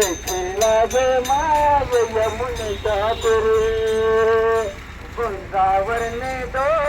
केला जे माझे या मुच्या तुरी कोणतावर ने तो